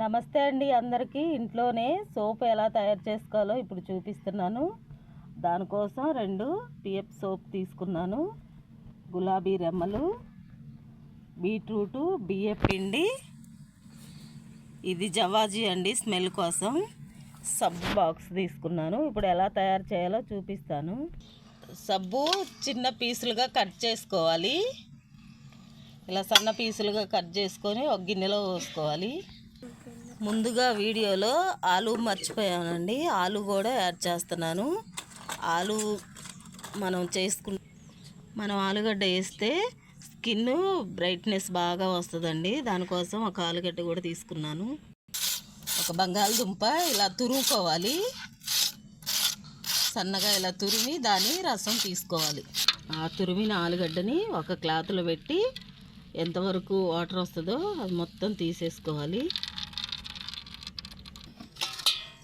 నమస్తే అండి అందరికీ. ఇంట్లోనే సోప్ ఎలా తయారు చేసుకోవాలో ఇప్పుడు చూపిస్తున్నాను. దానికోసం రెండు పిఎఫ్ సోప్ తీసుకున్నాను. గులాబీ రెమ్మలు బీట్రూటు బియ్య పిండి. ఇది జవాజీ అండి స్మెల్ కోసం. సబ్బు బాక్స్ తీసుకున్నాను. ఇప్పుడు ఎలా తయారు చేయాలో చూపిస్తాను. సబ్బు చిన్న పీసులుగా కట్ చేసుకోవాలి. ఇలా సన్న పీసులుగా కట్ చేసుకొని ఒక గిన్నెలో పోసుకోవాలి. ముందుగా వీడియోలో ఆలు మర్చిపోయానండి. ఆలు కూడా యాడ్ చేస్తున్నాను. ఆలు మనం చేసుకు మనం ఆలుగడ్డ వేస్తే స్కిన్ బ్రైట్నెస్ బాగా వస్తుందండి. దానికోసం ఒక ఆలుగడ్డ కూడా తీసుకున్నాను. ఒక బంగాళదుంప ఇలా తురుముకోవాలి. సన్నగా ఇలా తురిమి దాని రసం తీసుకోవాలి. ఆ తురిమిన ఆలుగడ్డని ఒక క్లాత్లో పెట్టి ఎంతవరకు వాటర్ వస్తుందో అది మొత్తం తీసేసుకోవాలి.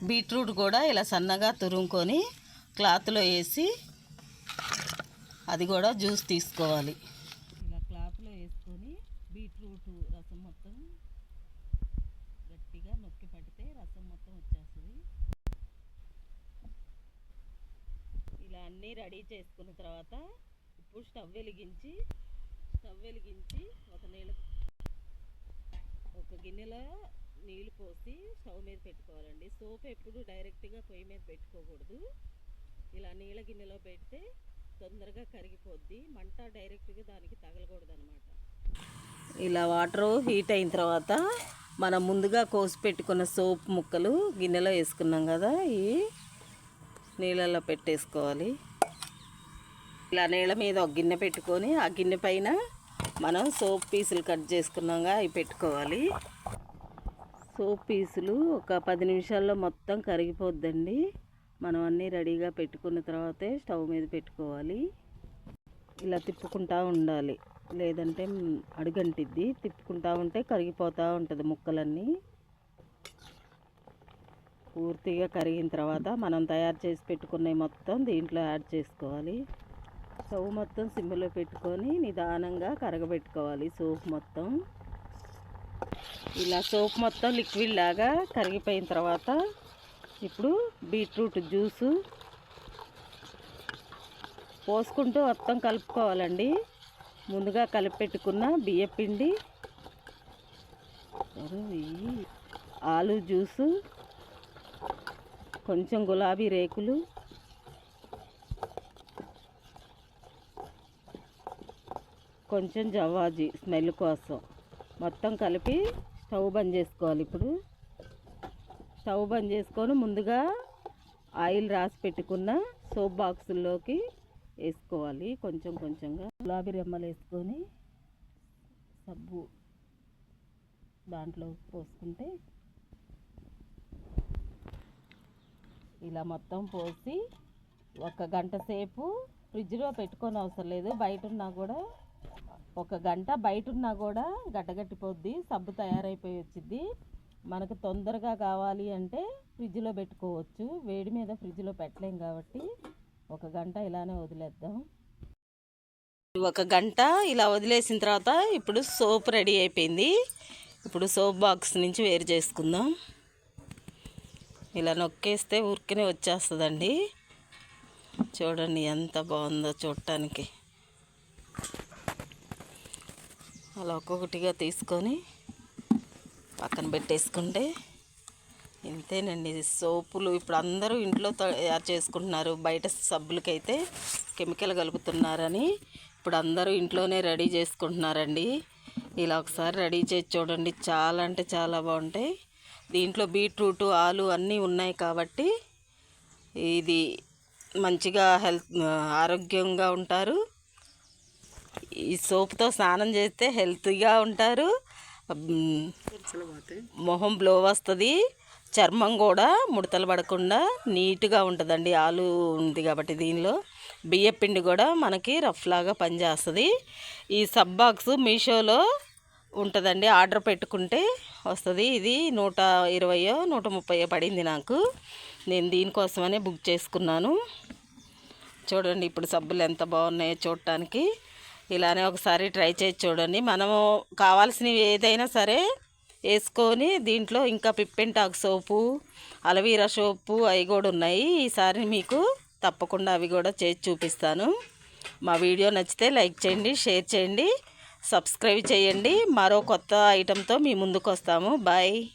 బీట్రూట్ కూడా ఇలా సన్నగా తురుముకొని క్లాత్లో వేసి అది కూడా జ్యూస్ తీసుకోవాలి. ఇలా క్లాత్లో వేసుకొని బీట్రూట్ రసం మొత్తం గట్టిగా నొక్కి పడితే రసం మొత్తం వచ్చేస్తుంది. ఇలా అన్నీ రెడీ చేసుకున్న తర్వాత ఇప్పుడు స్టవ్ వెలిగించి స్టవ్ వెలిగించి ఒక నీళ్ళ ఒక గిన్నెలో నీళ్ళు పోసి స్టవ్ మీద పెట్టుకోవాలండి. సోప్ ఎప్పుడు డైరెక్ట్గా పొయ్యి మీద పెట్టుకోకూడదు. ఇలా నీళ్ళ గిన్నెలో పెడితే తొందరగా కరిగిపోద్ది. మంట డైరెక్ట్గా దానికి తగలకూడదు అనమాట ఇలా వాటర్ హీట్ అయిన తర్వాత మనం ముందుగా కోసి పెట్టుకున్న సోప్ ముక్కలు గిన్నెలో వేసుకున్నాం కదా ఈ నీళ్ళలో పెట్టేసుకోవాలి. ఇలా నీళ్ళ మీద ఒక గిన్నె పెట్టుకొని ఆ గిన్నె పైన మనం సోప్ పీసులు కట్ చేసుకున్నాగా అవి పెట్టుకోవాలి. సోప్ పీసులు ఒక పది నిమిషాల్లో మొత్తం కరిగిపోద్దండి. మనం అన్నీ రెడీగా పెట్టుకున్న తర్వాతే స్టవ్ మీద పెట్టుకోవాలి. ఇలా తిప్పుకుంటా ఉండాలి. లేదంటే అడుగంటిద్ది. తిప్పుకుంటా ఉంటే కరిగిపోతూ ఉంటుంది ముక్కలన్నీ. పూర్తిగా కరిగిన తర్వాత మనం తయారు చేసి పెట్టుకున్నవి మొత్తం దీంట్లో యాడ్ చేసుకోవాలి. స్టవ్ మొత్తం సిమ్లో పెట్టుకొని నిదానంగా కరగబెట్టుకోవాలి సోప్ మొత్తం. ఇలా సోప్ మొత్తం లిక్విడ్ లాగా కరిగిపోయిన తర్వాత ఇప్పుడు బీట్రూట్ జ్యూసు పోసుకుంటూ మొత్తం కలుపుకోవాలండి. ముందుగా కలిపెట్టుకున్న బియ్యపిండి ఆలు జ్యూసు కొంచెం గులాబీ రేకులు కొంచెం జవాజీ స్మెల్ కోసం. మొత్తం కలిపి స్టవ్ బంద్ చేసుకోవాలి ఇప్పుడు. స్టవ్ బంద్ చేసుకొని ముందుగా ఆయిల్ రాసి పెట్టుకున్న సోప్ బాక్సుల్లోకి వేసుకోవాలి. కొంచెం కొంచెంగా గులాబీ రెమ్మలు వేసుకొని సబ్బు దాంట్లో పోసుకుంటే ఇలా మొత్తం పోసి ఒక గంట సేపు ఫ్రిడ్జ్లో పెట్టుకొని అవసరం లేదు. బయట ఉన్నా కూడా ఒక గంట బయట ఉన్నా కూడా గడ్డగట్టిపోద్ది సబ్బు తయారైపోయి వచ్చింది మనకు తొందరగా కావాలి అంటే ఫ్రిడ్జ్లో పెట్టుకోవచ్చు. వేడి మీద ఫ్రిడ్జ్లో పెట్టలేం కాబట్టి ఒక గంట ఇలానే వదిలేద్దాం. ఒక గంట ఇలా వదిలేసిన తర్వాత ఇప్పుడు సోప్ రెడీ అయిపోయింది. ఇప్పుడు సోప్ బాక్స్ నుంచి వేరు చేసుకుందాం. ఇలా నొక్కేస్తే ఉరికినే వచ్చేస్తుందండి. చూడండి ఎంత బాగుందో చూడటానికి. అలా ఒక్కొక్కటిగా తీసుకొని పక్కన పెట్టేసుకుంటే ఇంతేనండి సోపులు. ఇప్పుడు అందరూ ఇంట్లో తయారు చేసుకుంటున్నారు. బయట సబ్బులకైతే కెమికల్ కలుపుతున్నారని ఇప్పుడు అందరూ ఇంట్లోనే రెడీ చేసుకుంటున్నారండి. ఇలా ఒకసారి రెడీ చేసి చూడండి. చాలా అంటే చాలా బాగుంటాయి. దీంట్లో బీట్రూట్ ఆలు అన్నీ ఉన్నాయి కాబట్టి ఇది మంచిగా హెల్త్ ఆరోగ్యంగా ఉంటారు. ఈ సోప్తో స్నానం చేస్తే హెల్తీగా ఉంటారు. మొహం బ్లో వస్తుంది. చర్మం కూడా ముడతలు పడకుండా నీట్గా ఉంటుందండి. ఆలు ఉంది కాబట్టి దీనిలో. బియ్య పిండి కూడా మనకి రఫ్లాగా పనిచేస్తుంది. ఈ సబ్ బాక్స్ మీషోలో ఉంటుందండి. ఆర్డర్ పెట్టుకుంటే వస్తుంది. ఇది నూట ఇరవయో నూట ముప్పయో పడింది నాకు. నేను దీనికోసమనే బుక్ చేసుకున్నాను. చూడండి ఇప్పుడు సబ్బులు ఎంత బాగున్నాయో చూడటానికి. ఇలానే ఒకసారి ట్రై చేసి చూడండి. మనము కావాల్సినవి ఏదైనా సరే వేసుకొని దీంట్లో ఇంకా పిప్పెంటాకు సోపు అలవీరా సోపు అవి కూడా ఉన్నాయి. ఈసారి మీకు తప్పకుండా అవి కూడా చేసి చూపిస్తాను. మా వీడియో నచ్చితే లైక్ చేయండి షేర్ చేయండి సబ్స్క్రైబ్ చేయండి. మరో కొత్త ఐటెంతో మీ ముందుకు వస్తాము. బాయ్.